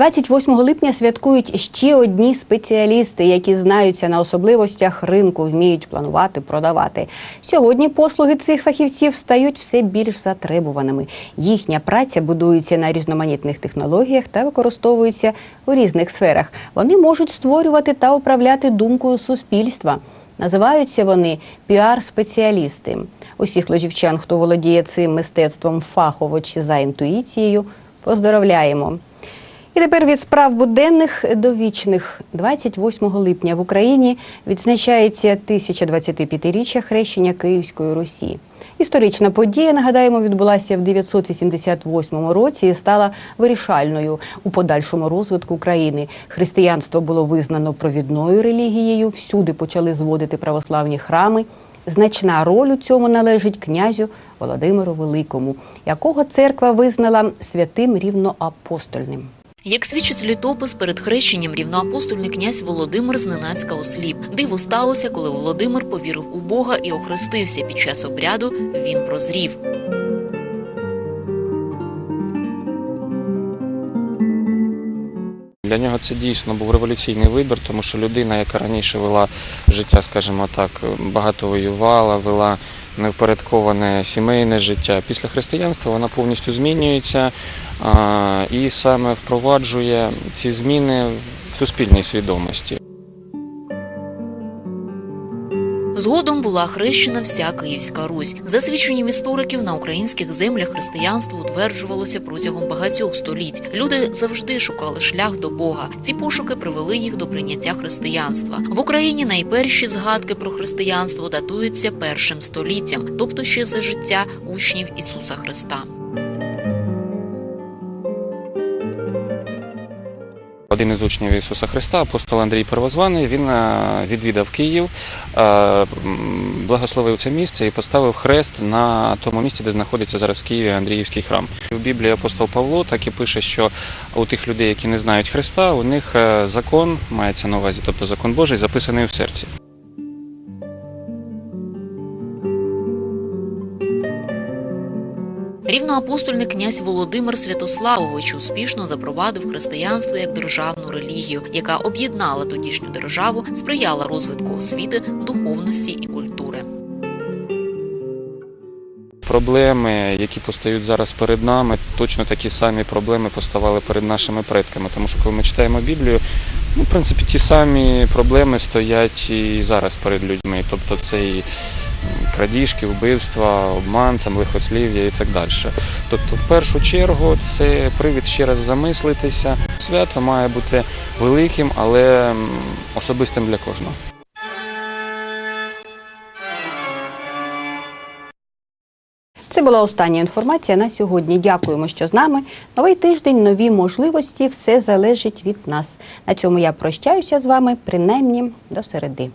28 липня святкують ще одні спеціалісти, які знаються на особливостях ринку, вміють планувати, продавати. Сьогодні послуги цих фахівців стають все більш затребуваними. Їхня праця будується на різноманітних технологіях та використовується у різних сферах. Вони можуть створювати та управляти думкою суспільства. Називаються вони піар-спеціалісти. Усіх ложівчан, хто володіє цим мистецтвом фахово чи за інтуїцією, поздоровляємо. І тепер від справ буденних до вічних. 28 липня в Україні відзначається 1025-річчя хрещення Київської Русі. Історична подія, нагадаємо, відбулася в 988 році і стала вирішальною у подальшому розвитку країни. Християнство було визнано провідною релігією, всюди почали зводити православні храми. Значна роль у цьому належить князю Володимиру Великому, якого церква визнала святим рівноапостольним. Як свідчить літопис, перед хрещенням рівноапостольний князь Володимир зненацька осліп. Диво сталося, коли Володимир повірив у Бога і охрестився. Під час обряду він прозрів. Для нього це дійсно був революційний вибір, тому що людина, яка раніше вела життя, скажімо так, багато воювала, вела невпорядковане сімейне життя. Після християнства вона повністю змінюється і саме впроваджує ці зміни в суспільній свідомості. Згодом була хрещена вся Київська Русь. За свідченням істориків на українських землях християнство утверджувалося протягом багатьох століть. Люди завжди шукали шлях до Бога. Ці пошуки привели їх до прийняття християнства. В Україні найперші згадки про християнство датуються першим століттям, тобто ще за життя учнів Ісуса Христа. Один із учнів Ісуса Христа, апостол Андрій Первозваний, він е, відвідав Київ, е, благословив це місце і поставив хрест на тому місці, де знаходиться зараз в Києві Андріївський храм. В Біблії апостол Павло так і пише, що у тих людей, які не знають Христа, у них е, закон мається на увазі, тобто закон Божий, записаний в серці. Рівноапостольний князь Володимир Святославович успішно запровадив християнство як державну релігію, яка об'єднала тодішню державу, сприяла розвитку освіти, духовності і культури. Проблеми, які постають зараз перед нами, точно такі самі проблеми поставали перед нашими предками. Тому що коли ми читаємо Біблію, ну, в принципі, ті самі проблеми стоять і зараз перед людьми. Тобто це і крадіжки, вбивства, обман, там, лихослів'я і так далі. Тобто, в першу чергу, це привід ще раз замислитися. Свято має бути великим, але особистим для кожного. Це була остання інформація на сьогодні. Дякуємо, що з нами. Новий тиждень, нові можливості. Все залежить від нас. На цьому я прощаюся з вами, принаймні до середи.